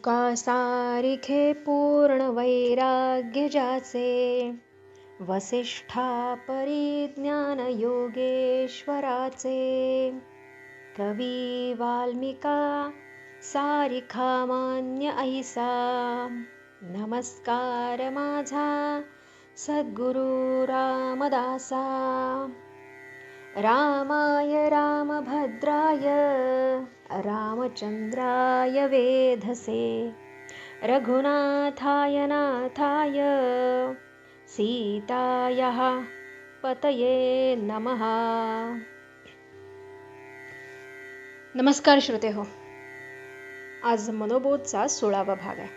तुका सारिखे पूर्ण वैराग्य जाचे वसिष्ठा परिज्ञान योगेश्वराचे. कवी वाल्मिका सारिखा मान्य ऐसा. नमस्कार माझा सद्गुरु रामदासा. रामाय रामभद्राय. रामचन्द्राय वेधसे। रघुनाथाय नाथाय। सीतायाः पतये नमः। नमस्कार श्रोते हो आज मनोबोधचा सोळावा भाग आहे.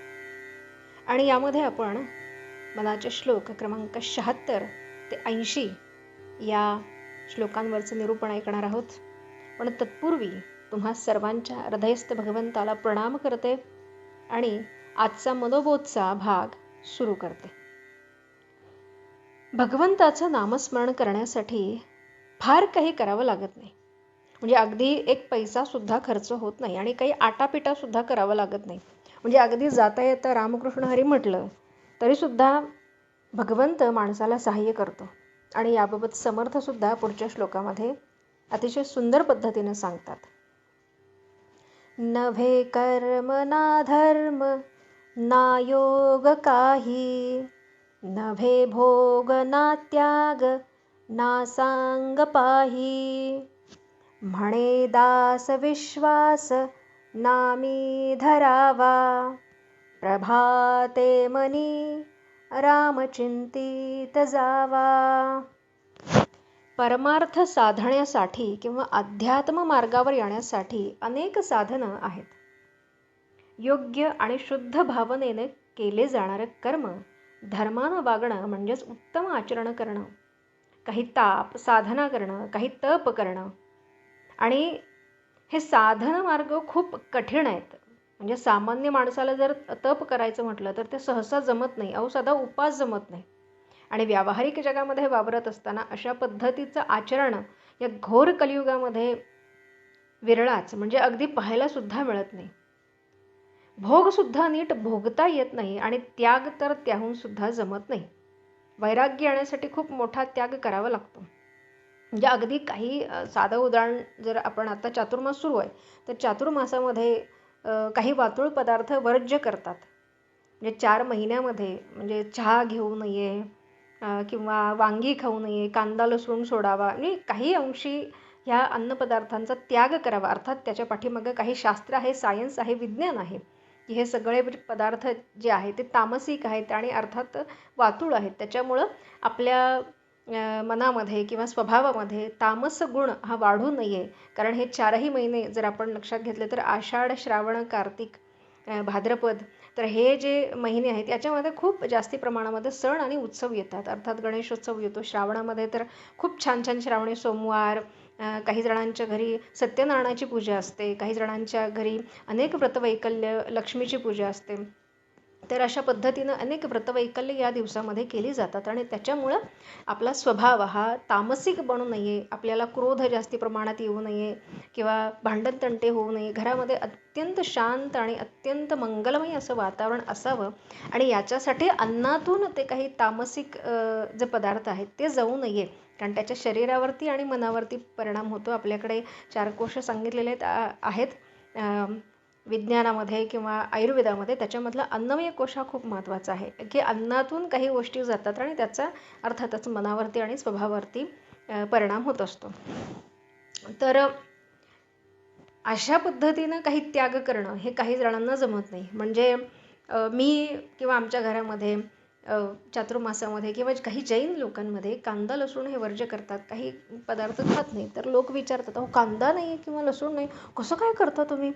आणि यामध्ये आपण मनाचे श्लोक क्रमांक शहात्तर ते ऐंशी या श्लोकांवरचं निरूपण ऐकणार आहोत. पण तत्पूर्वी तुम्हा सर्वांच्या हृदयस्थ भगवंताला प्रणाम करते आणि आजचा मनोबोधचा भाग सुरू करते. भगवंताचं नामस्मरण करण्यासाठी फार काही करावं लागत नाही. म्हणजे अगदी एक पैसा सुद्धा खर्च होत नाही आणि काही आटापिटा सुद्धा करावं लागत नाही. म्हणजे अगदी जाता येता रामकृष्ण हरी म्हटलं तरीसुद्धा भगवंत माणसाला सहाय्य करतो. आणि याबाबत समर्थसुद्धा पुढच्या श्लोकामध्ये अतिशय सुंदर पद्धतीने सांगतात. नभे कर्म ना धर्म ना योग काही नभे भोग ना त्याग ना सांग पाही। म्हणे दास विश्वास नामी धरावा। प्रभाते मनी रामचिंतित जावा परमार्थ साधण्यासाठी किंवा अध्यात्म मार्गावर येण्यासाठी अनेक साधनं आहेत. योग्य आणि शुद्ध भावनेने केले जाणारे कर्म धर्मानं वागणं म्हणजेच उत्तम आचरण करणं काही ताप साधना करणं काही तप करणं. आणि हे साधन मार्ग खूप कठीण आहेत. म्हणजे सामान्य माणसाला जर तप करायचं म्हटलं तर ते सहसा जमत नाही अहो साधा उपास जमत नाही. आणि व्यावहारिक जगामध्ये वावरत असताना अशा पद्धतीचं आचरण या घोर कलियुगामध्ये विरळाच म्हणजे अगदी पाहायलासुद्धा मिळत नाही. भोगसुद्धा नीट भोगता येत नाही आणि त्याग तर त्याहूनसुद्धा जमत नाही. वैराग्य येण्यासाठी खूप मोठा त्याग करावा लागतो. म्हणजे अगदी काही साधं उदाहरण जर आपण आता चातुर्मास सुरू आहे तर चातुर्मासामध्ये काही वातुळ पदार्थ वर्ज्य करतात. म्हणजे चार महिन्यामध्ये म्हणजे चहा घेऊ नये किंवा वांगी खाऊ नये कांदा लसूण सोडावा आणि काही अंशी ह्या अन्नपदार्थांचा त्याग करावा. अर्थात त्याच्या पाठीमागं काही शास्त्र आहे सायन्स आहे विज्ञान आहे. की हे सगळे पदार्थ जे आहे ते तामसिक आहेत आणि अर्थात वातुळ आहेत. त्याच्यामुळं आपल्या मनामध्ये किंवा स्वभावामध्ये तामस गुण हा वाढू नये. कारण हे चारही महिने जर आपण लक्षात घेतले तर आषाढ श्रावण कार्तिक भाद्रपद तर हे जे महिने आहेत याच्यामध्ये खूप जास्ती प्रमाणामध्ये सण आणि उत्सव येतात. अर्थात गणेशोत्सव येतो श्रावणामध्ये तर खूप छान छान श्रावणी सोमवार काही जणांच्या घरी सत्यनारायणाची पूजा असते काही जणांच्या घरी अनेक व्रतवैकल्य लक्ष्मीची पूजा असते. तर अशा पद्धतीनं अनेक व्रतवैकल्य या दिवसामध्ये केली जातात आणि त्याच्यामुळं आपला स्वभाव हा तामसिक बनू नये आपल्याला क्रोध जास्ती प्रमाणात येऊ नये किंवा भांडणतंटे होऊ नये घरामध्ये अत्यंत शांत आणि अत्यंत मंगलमय असं वातावरण असावं आणि याच्यासाठी अन्नातून ते काही तामसिक जे पदार्थ आहेत ते जाऊ नये. कारण त्याच्या शरीरावरती आणि मनावरती परिणाम होतो. आपल्याकडे चार कोश सांगितलेले आहेत विज्ञानामध्ये किंवा आयुर्वेदामध्ये त्याच्यामधला अन्नमय कोश हा खूप महत्त्वाचा आहे. की अन्नातून काही गोष्टी जातात आणि त्याचा अर्थातच मनावरती आणि स्वभावावरती परिणाम होत असतो. तर अशा पद्धतीनं काही त्याग करणं हे काही जणांना जमत नाही. म्हणजे मी किंवा आमच्या घरामध्ये चातुर्मासामध्ये किंवा काही जैन लोकांमध्ये कांदा लसूण हे वर्ज्य करतात. काही पदार्थ खात नाही. तर लोक विचारतात अहो कांदा नाही किंवा लसूण नाही. कसं काय करता तुम्ही?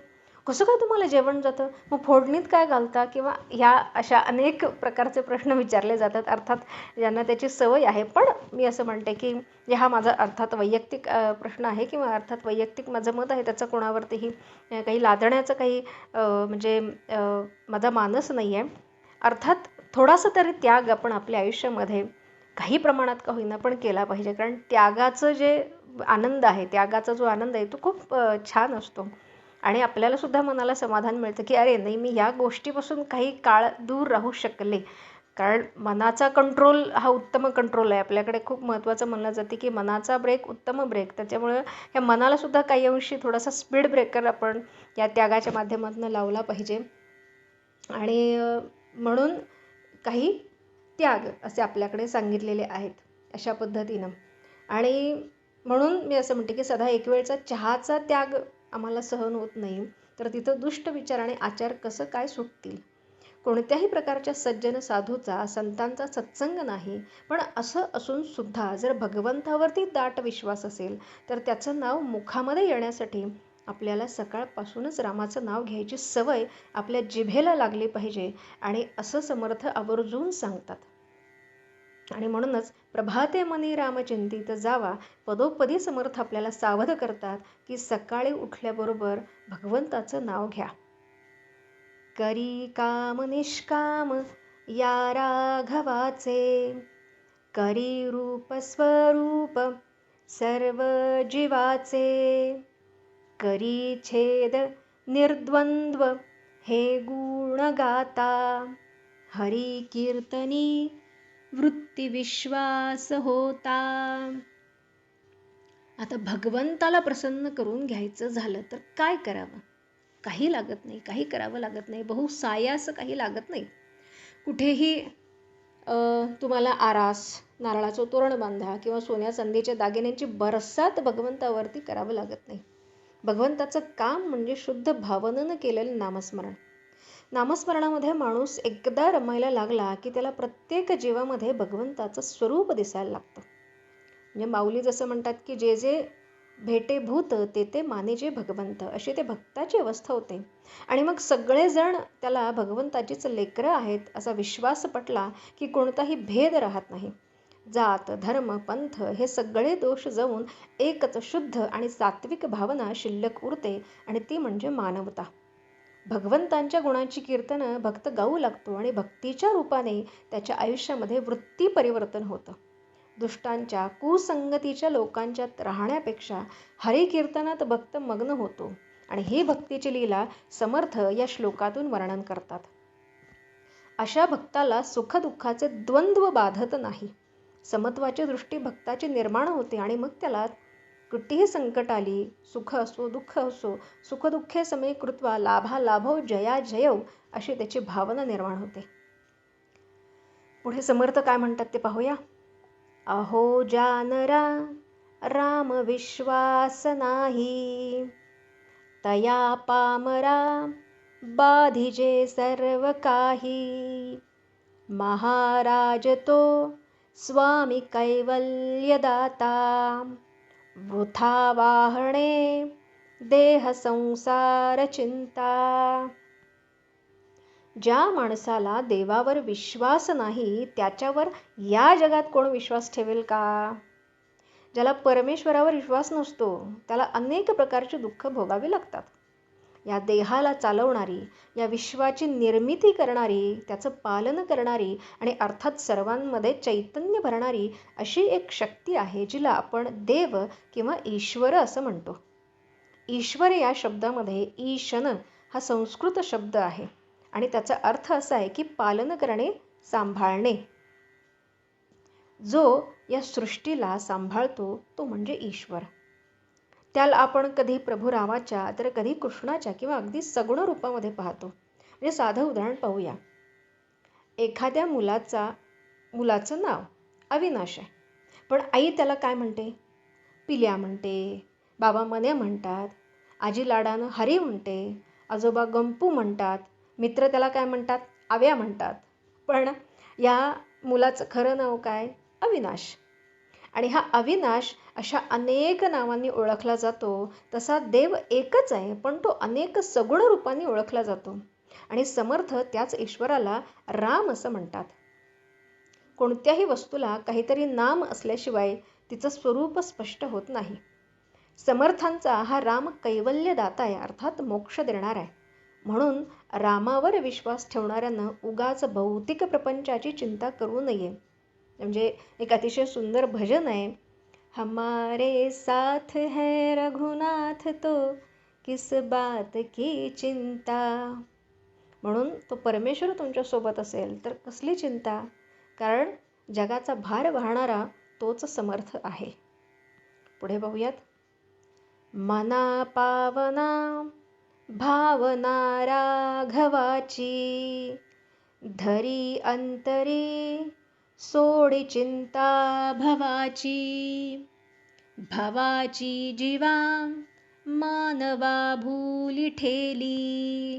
कसं काय तुम्हाला जेवण जातं? मग फोडणीत काय घालता? किंवा ह्या अशा अनेक प्रकारचे प्रश्न विचारले जातात. अर्थात ज्यांना त्याची सवय आहे. पण मी असं म्हणते की हा माझा अर्थात वैयक्तिक प्रश्न आहे किंवा अर्थात वैयक्तिक माझं मत आहे त्याचं कोणावरतीही काही लादण्याचं काही म्हणजे माझा मानस नाही आहे. अर्थात थोडासा तरी त्याग आपण आपल्या आयुष्यामध्ये काही प्रमाणात का होईना पण केला पाहिजे. कारण त्यागाचं जे आनंद आहे त्यागाचा जो आनंद आहे तो खूप छान असतो. आणि आपल्याला सुद्धा मनाला समाधान मिळतं की अरे नाही मी ह्या गोष्टीपासून काही काळ दूर राहू शकले. कारण मनाचा कंट्रोल हा उत्तम कंट्रोल आहे. आपल्याकडे खूप महत्त्वाचं म्हणलं जाते की मनाचा ब्रेक उत्तम ब्रेक त्याच्यामुळं ह्या मनालासुद्धा काही अंशी थोडासा स्पीड ब्रेकर आपण या त्यागाच्या माध्यमातून लावला पाहिजे. आणि म्हणून काही त्याग असे आपल्याकडे सांगितलेले आहेत अशा पद्धतीनं. आणि म्हणून मी असं म्हणते की सदा एक वेळचा चहाचा त्याग आम्हाला सहन होत नाही. तर तिथं दुष्ट विचार आणि आचार कसं काय सुटतील? कोणत्याही प्रकारच्या सज्जन साधूचा संतांचा सत्संग नाही. पण असं असून सुद्धा जर भगवंतावरती दाट विश्वास असेल तर त्याचं नाव मुखामध्ये येण्यासाठी आपल्याला सकाळपासूनच रामाचं नाव घ्यायची सवय आपल्या जिभेला लागली पाहिजे आणि असं समर्थ आवर्जून सांगतात. आणि म्हणूनच प्रभाते मनी रामचिंतित जावा पदोपदी समर्थ आपल्याला सावध करतात की सकाळी उठल्याबरोबर भगवंताचं नाव घ्या. करी काम निष्काम या राघवाचे. करी रूप स्वरूप सर्व जीवाचे. करी छेद निर्द्वंद्व हे गुण गाता. हरी कीर्तनी वृत्तीविश्वास होता आता भगवंताला प्रसन्न करून घ्यायचं झालं तर काय करावं? काही लागत नाही काही करावं लागत नाही. बहु सायास काही लागत नाही. कुठेही तुम्हाला आरास नारळाचं तोरण बांधा किंवा सोन्या संधीच्या दागिन्यांची बरसात भगवंतावरती करावं लागत नाही. भगवंताचं काम म्हणजे शुद्ध भावनेनं केलेलं नामस्मरण. नामस्मरणामध्ये माणूस एकदा रमायला लागला की त्याला प्रत्येक जीवामध्ये भगवंताचं स्वरूप दिसायला लागतं. म्हणजे माऊली जसं म्हणतात की जे जे भेटे भूत ते ते माने जे भगवंत अशी ते भक्ताची अवस्था होते. आणि मग सगळेजण त्याला भगवंताचीच लेकरं आहेत असा विश्वास पटला की कोणताही भेद राहत नाही. जात धर्म पंथ हे सगळे दोष जाऊन एकच शुद्ध आणि सात्विक भावना शिल्लक उरते आणि ती म्हणजे मानवता. भगवंतांच्या गुणांची कीर्तनं भक्त गाऊ लागतो आणि भक्तीच्या रूपाने त्याच्या आयुष्यामध्ये वृत्ती परिवर्तन होतं. दुष्टांच्या कुसंगतीच्या लोकांच्यात राहण्यापेक्षा हरिकीर्तनात भक्त मग्न होतो आणि ही भक्तीची लीला समर्थ या श्लोकातून वर्णन करतात. अशा भक्ताला सुखदुःखाचे द्वंद्व बाधत नाही. समत्वाची दृष्टी भक्ताची निर्माण होते आणि मग त्याला कितीही संकट आली सुख असो दुःख असो सुखदुःखे समे कृत्वा लाभा लाभो जया जयव अशी त्याची भावना निर्माण होते. पुढे समर्थ काय म्हणतात ते पाहूया. अहो जानरा राम विश्वास नाही. तया पामरा बाधिजे सर्व काही. महाराज तो स्वामी कैवल्यदाता. वृथा वाहणे देह संसार चिंता. ज्या माणसाला देवावर विश्वास नाही त्याच्यावर या जगात कोण विश्वास ठेवेल का? ज्याला परमेश्वरावर विश्वास नसतो त्याला अनेक प्रकारचे दुःख भोगावे लागतात. या देहाला चालवणारी या विश्वाची निर्मिती करणारी त्याचं पालन करणारी आणि अर्थात सर्वांमध्ये चैतन्य भरणारी अशी एक शक्ती आहे जिला आपण देव किंवा ईश्वर असं म्हणतो. ईश्वर या शब्दामध्ये ईशन हा संस्कृत शब्द आहे आणि त्याचा अर्थ असा आहे की पालन करणे सांभाळणे. जो या सृष्टीला सांभाळतो तो म्हणजे ईश्वर. त्याला आपण कधी प्रभू रामाच्या तर कधी कृष्णाच्या किंवा अगदी सगुण रूपामध्ये पाहतो. म्हणजे साधं उदाहरण पाहूया. एखाद्या मुलाचा मुलाचं नाव अविनाश आहे. पण आई त्याला काय म्हणते? पिल्या म्हणते बाबा मने म्हणतात आजी लाडानं हरी म्हणते आजोबा गंपू म्हणतात मित्र त्याला काय म्हणतात? आव्या म्हणतात. पण या मुलाचं खरं नाव काय? अविनाश. आणि हा अविनाश अशा अनेक नावांनी ओळखला जातो. तसा देव एकच आहे पण तो अनेक सगुण रूपांनी ओळखला जातो. आणि समर्थ त्याच ईश्वराला राम असं म्हणतात. कोणत्याही वस्तूला काहीतरी नाम असल्याशिवाय तिचं स्वरूप स्पष्ट होत नाही. समर्थांचा हा राम कैवल्यदाता आहे अर्थात मोक्ष देणार आहे. म्हणून रामावर विश्वास ठेवणाऱ्यांना उगाच भौतिक प्रपंचाची चिंता करू नये. म्हणजे एक अतिशय सुंदर भजन आहे. हमारे साथ है रघुनाथ तो किस बात की चिंता? म्हणून तो परमेश्वर तुमच्यासोबत असेल तर कसली चिंता? कारण जगाचा भार वाहणारा तोच समर्थ आहे. पुढे बघूयात. मना पावना भावना राघवाची धरी अंतरी सोडी चिंता भवाची। भवाची जीवा मानवा भूली ठेली।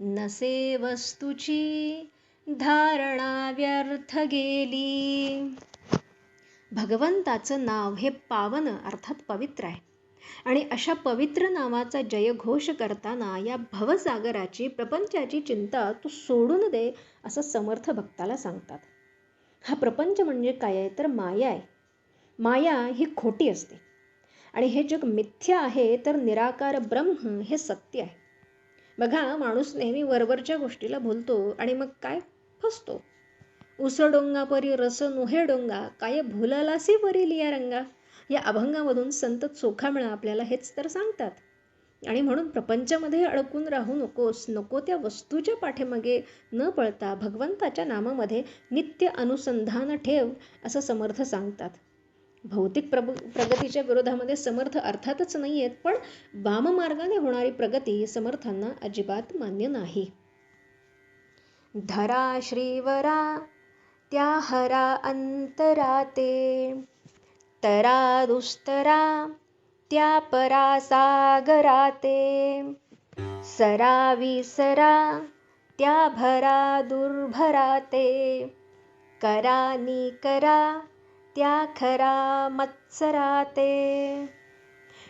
नसे वस्तूची धारणा व्यर्थ गेली। भगवंताचं नाव हे पावन अर्थात पवित्र आहे आणि अशा पवित्र नावाचा जयघोष करताना या भवसागराची प्रपंचाची चिंता तू सोडून दे असं समर्थ भक्ताला सांगतात. हा प्रपंच म्हणजे काय आहे? तर माया आहे. माया ही खोटी असते. आणि हे जग मिथ्य आहे तर निराकार ब्रह्म हे सत्य आहे. बघा माणूस नेहमी वरवरच्या गोष्टीला बोलतो आणि मग काय? फसतो. उस डोंगा परी रस नुहे डोंगा काय भुलालासी परी लिया रंगा? या अभंगामधून संत चोखामिळा आपल्याला हेच तर सांगतात. आणि म्हणून प्रपंचामध्ये अडकून राहू नकोस नको त्या वस्तूच्या पाठीमागे न पळता भगवंताच्या नामामध्ये नित्य अनुसंधान ठेव असं समर्थ सांगतात. भौतिक प्रभ प्रगतीच्या विरोधामध्ये समर्थ अर्थातच नाही आहेत पण वाममार्गाने होणारी प्रगती समर्थांना अजिबात मान्य नाही. धरा श्रीवरा त्या हरा अंतराते तरा दुस्तरा त्या परा सागराते सरा विसरा त्या भरा दुर्भराते। करा करा त्या खरा मत्सराते।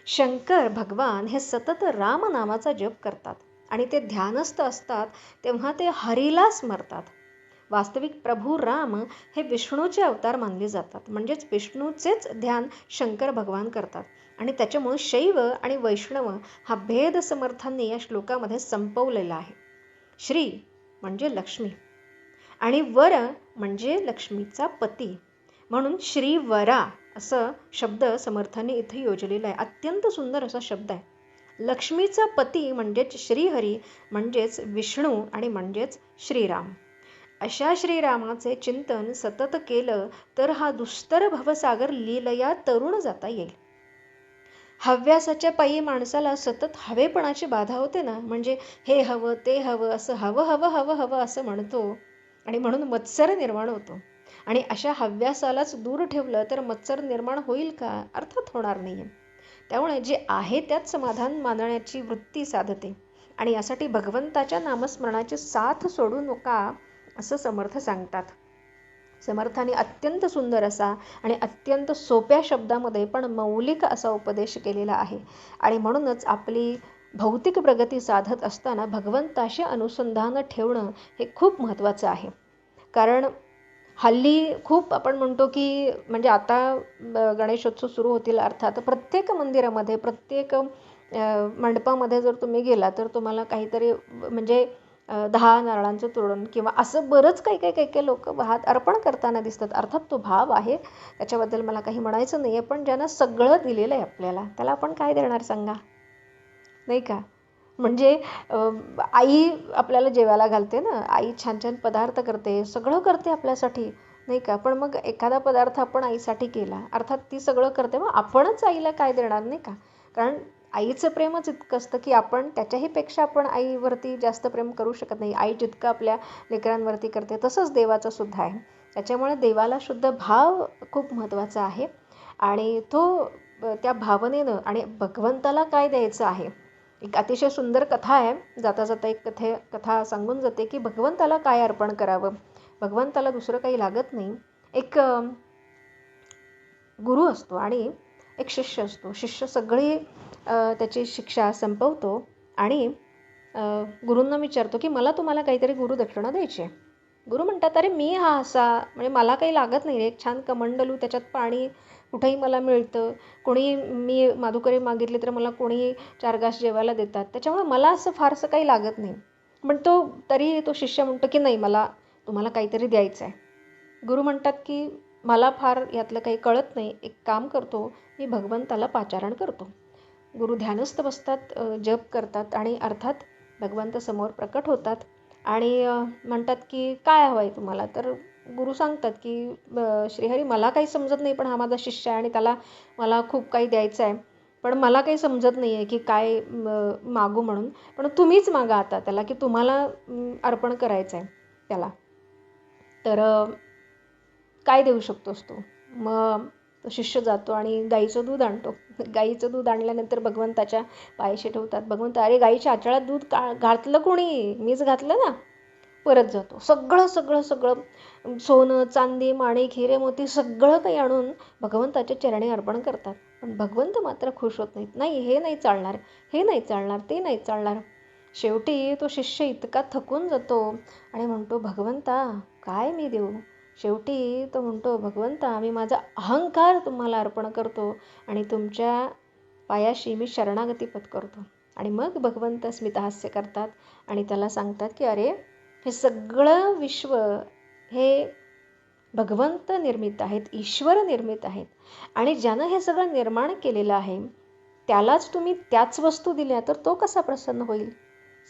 शंकर भगवान हे सतत राम नामाचा जप करतात आणि ते ध्यानस्थ असतात तेव्हा ते हरीला स्मरतात वास्तविक प्रभू राम हे विष्णूचे अवतार मानले जातात म्हणजेच विष्णूचेच ध्यान शंकर भगवान करतात. आणि त्याच्यामुळं शैव आणि वैष्णव हा भेद समर्थांनी या श्लोकामध्ये संपवलेला आहे. श्री म्हणजे लक्ष्मी आणि वर म्हणजे लक्ष्मीचा पती. म्हणून श्रीवरा असं शब्द समर्थांनी इथे योजलेला आहे. अत्यंत सुंदर असा शब्द आहे. लक्ष्मीचा पती म्हणजेच श्रीहरी म्हणजेच विष्णू आणि म्हणजेच श्रीराम. अशा श्रीरामाचे चिंतन सतत केलं तर हा दुस्तर भवसागर लीलया तरुण जाता येईल. हव्यासाच्या पायी माणसाला सतत हवेपणाची बाधा होते ना? म्हणजे हे हवं ते हवं असं हवं हवं हवं हवं असं म्हणतो. आणि म्हणून मत्सर निर्माण होतो. आणि अशा हव्यासालाच दूर ठेवलं तर मत्सर निर्माण होईल का? अर्थात होणार नाही त्यामुळे जे आहे त्यात समाधान मानण्याची वृत्ती साधते. आणि यासाठी भगवंताच्या नामस्मरणाची साथ सोडू नका असं समर्थ सांगतात. समर्थाने अत्यंत सुंदर असा आणि अत्यंत सोप्या शब्दामध्ये पण मौलिक असा उपदेश केलेला आहे. आणि म्हणूनच आपली भौतिक प्रगती साधत असताना भगवंताशी अनुसंधान ठेवणं हे खूप महत्त्वाचं आहे. कारण हल्ली खूप आपण म्हणतो की म्हणजे आता गणेशोत्सव सुरू होतील अर्थात प्रत्येक मंदिरामध्ये प्रत्येक मंडपामध्ये जर तुम्ही गेला तर तुम्हाला काहीतरी म्हणजे दहा नारळांचं तोरण किंवा असं बरंच काही काही काही काही लोक भात अर्पण करताना दिसतात. अर्थात तो भाव आहे. त्याच्याबद्दल मला काही म्हणायचं नाही आहे पण ज्यांना सगळं दिलेलं आहे आपल्याला त्याला आपण काय देणार सांगा? नाही का? म्हणजे आई आपल्याला जेवायला घालते ना आई छान छान पदार्थ करते सगळं करते आपल्यासाठी नाही का? पण मग एखादा पदार्थ आपण आईसाठी केला अर्थात ती सगळं करते मग आपणच आईला काय देणार नाही का? कारण आईचं प्रेमच इतकं असतं की आपण त्याच्याही पेक्षा आपण आईवरती जास्त प्रेम करू शकत नाही. आई जितकं आपल्या लेकरांवरती करते तसंच देवाचं सुद्धा आहे. त्याच्यामुळे देवाला शुद्ध भाव खूप महत्त्वाचा आहे. आणि तो त्या भावनेनं आणि भगवंताला काय द्यायचं आहे? एक अतिशय सुंदर कथा आहे. जाता जाता एक कथे कथा सांगून जाते की भगवंताला काय अर्पण करावं? भगवंताला दुसरं काही लागत नाही. एक गुरु असतो आणि एक शिष्य असतो. शिष्य सगळी त्याची शिक्षा संपवतो आणि गुरूंना विचारतो की मला तुम्हाला काहीतरी गुरुदक्षिणा द्यायची आहे. गुरु म्हणतात अरे मी हा असा म्हणजे मला काही लागत नाही रे. एक छान कमंडलू त्याच्यात पाणी कुठेही मला मिळतं. कोणी मी माधुकरी मागितले तर मला कोणी चार घास जेवायला देतात. त्याच्यामुळे मला असं फारसं काही लागत नाही. पण तो तरी तो शिष्य म्हणतो की नाही मला तुम्हाला काहीतरी द्यायचं आहे गुरु म्हणतात की मला फार यातलं काही कळत नाही. एक काम करतो मी भगवंताला पाचारण करतो. गुरु ध्यानस्थ बसतात जप करतात आणि अर्थात भगवंत समोर प्रकट होतात. आणि म्हणतात की काय हवं आहे तुम्हाला? तर गुरु सांगतात की श्रीहरी मला काही समजत नाही पण हा माझा शिष्य आहे आणि त्याला मला खूप काही द्यायचं आहे. पण मला काही समजत नाही आहे की काय मागू म्हणून. पण तुम्हीच मागा आता त्याला की तुम्हाला अर्पण करायचं आहे त्याला. तर काय देऊ शकतोस तू? मग तो शिष्य जातो आणि गाईचं दूध आणतो. गाईचं दूध आणल्यानंतर भगवंताच्या पायाशी ठेवतात. भगवंत अरे गाईच्या आचळात दूध का घातलं कोणी? मीच घातलं ना. परत जातो. सगळं सगळं सगळं. सोनं चांदी माणिक हिरे मोती सगळं काही आणून भगवंताच्या चरणी अर्पण करतात. पण भगवंत मात्र खुश होत नाहीत. नाही हे नाही चालणार. हे नाही चालणार. ते नाही चालणार. शेवटी तो शिष्य इतका थकून जातो आणि म्हणतो भगवंता काय मी देऊ? शेवटी तो म्हणतो भगवंता मी माझा अहंकार तुम्हाला अर्पण करतो आणि तुमच्या पायाशी मी शरणागती पत्करतो. आणि मग भगवंत स्मितहास्य करतात आणि त्याला सांगतात की अरे हे सगळं विश्व हे भगवंत निर्मित आहेत ईश्वर निर्मित आहेत. आणि ज्यानं हे सगळं निर्माण केलेलं आहे त्यालाच तुम्ही त्याच वस्तू दिल्या तर तो कसा प्रसन्न होईल?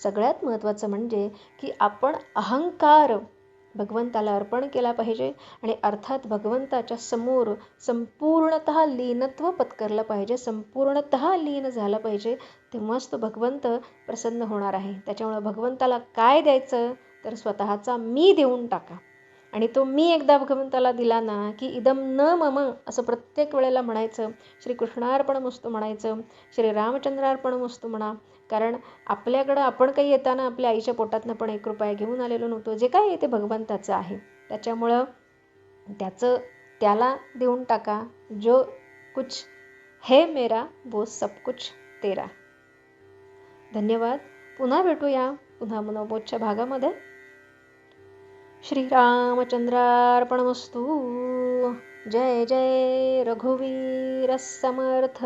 सगळ्यात महत्त्वाचं म्हणजे की आपण अहंकार भगवंताला अर्पण केला पाहिजे आणि अर्थात भगवंताच्या समोर संपूर्णत लीनत्व पत्करलं पाहिजे संपूर्णत लीन झालं पाहिजे तेव्हाच तो भगवंत प्रसन्न होणार आहे. त्याच्यामुळं भगवंताला काय द्यायचं? तर स्वतःचा मी देऊन टाका. आणि तो मी एकदा भगवंताला दिला ना की इदम न मम असं प्रत्येक वेळेला म्हणायचं श्रीकृष्णार्पण मस्त म्हणायचं श्री रामचंद्रार्पण मस्तू म्हणा. कारण आपल्याकडं आपण काही येताना आपल्या आईच्या पोटातनं पण एक रुपया घेऊन आलेलो नव्हतो. जे काय आहे ते भगवंताचं आहे. त्याच्यामुळं त्याचं त्याला देऊन टाका जो कुछ हे मेरा वो सब कुछ तेरा. धन्यवाद. पुन्हा भेटूया. पुन्हा मनोबोधच्या भागामध्ये. श्रीरामचंद्रार्पणमस्तू। जय जय रघुवीर समर्थ